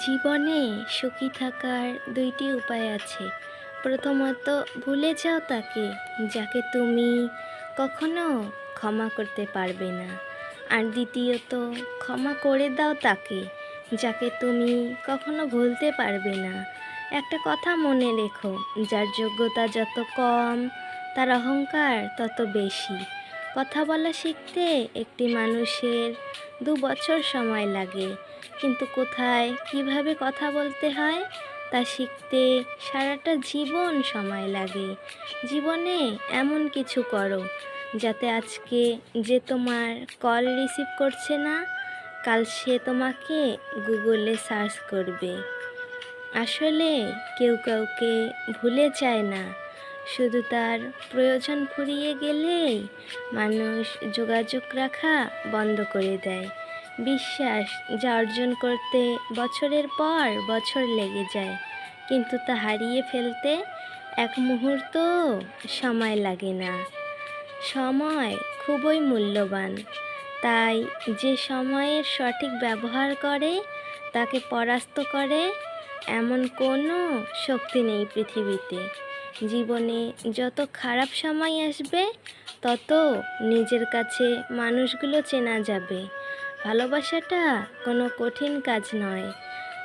জীবনে সুখী থাকার দুইটি উপায় আছে। প্রথমত, ভুলে যাও তাকে, যাকে তুমি কখনো ক্ষমা করতে পারবে না। আর দ্বিতীয়ত, ক্ষমা করে দাও তাকে, যাকে তুমি কখনো ভুলতে পারবে না। একটা কথা মনে রেখো, যার যোগ্যতা যত কম, তার অহংকার তত বেশি। কথা বলা শিখতে একটি মানুষের দু বছর সময় লাগে। কিন্তু কোথায় কীভাবে কথা বলতে হয় তা শিখতে সারাটা জীবন সময় লাগে। জীবনে এমন কিছু করো যাতে আজকে যে তোমার কল রিসিভ করছে না, কাল সে তোমাকে গুগলে সার্চ করবে। আসলে কেউ কাউকে ভুলে যায় না। শুধু তার প্রয়োজন ফুরিয়ে গেলেই মানুষ যোগাযোগ রাখা বন্ধ করে দেয়। বিশ্বাস যা অর্জন করতে বছরের পর বছর লেগে যায়, কিন্তু তা হারিয়ে ফেলতে এক মুহূর্ত সময় লাগে না। সময় খুবই মূল্যবান, তাই যে সময়ের সঠিক ব্যবহার করে, তাকে পরাস্ত করে, এমন কোনো শক্তি নেই পৃথিবীতে। জীবনে যত খারাপ সময় আসবে, তত নিজের কাছে মানুষগুলো চেনা যাবে। ভালোবাসাটা কোনো কঠিন কাজ নয়।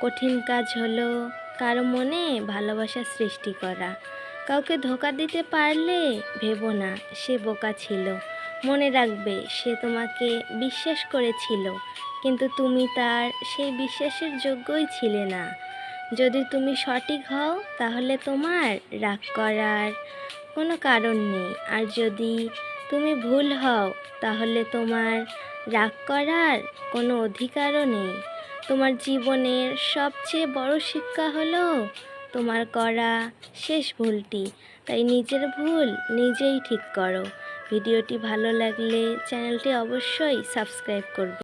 কঠিন কাজ হলো কারও মনে ভালোবাসা সৃষ্টি করা। কাউকে ধোকা দিতে পারলে ভেবো না, সে বোকা ছিল। মনে রাখবে সে তোমাকে বিশ্বাস করেছিল, কিন্তু তুমি তার সেই বিশ্বাসের যোগ্যই ছিলে না। যদি তুমি সঠিক হও, তাহলে তোমার রাগ করার কোনো কারণ নেই। আর যদি তুমি ভুল হও, তাহলে তোমার রাগ করার কোনো অধিকারও নেই। তোমার জীবনের সবচেয়ে বড় শিক্ষা হলো তোমার করা শেষ ভুলটি। তাই নিজের ভুল নিজেই ঠিক করো। ভিডিওটি ভালো লাগলে চ্যানেলটি অবশ্যই সাবস্ক্রাইব করবে।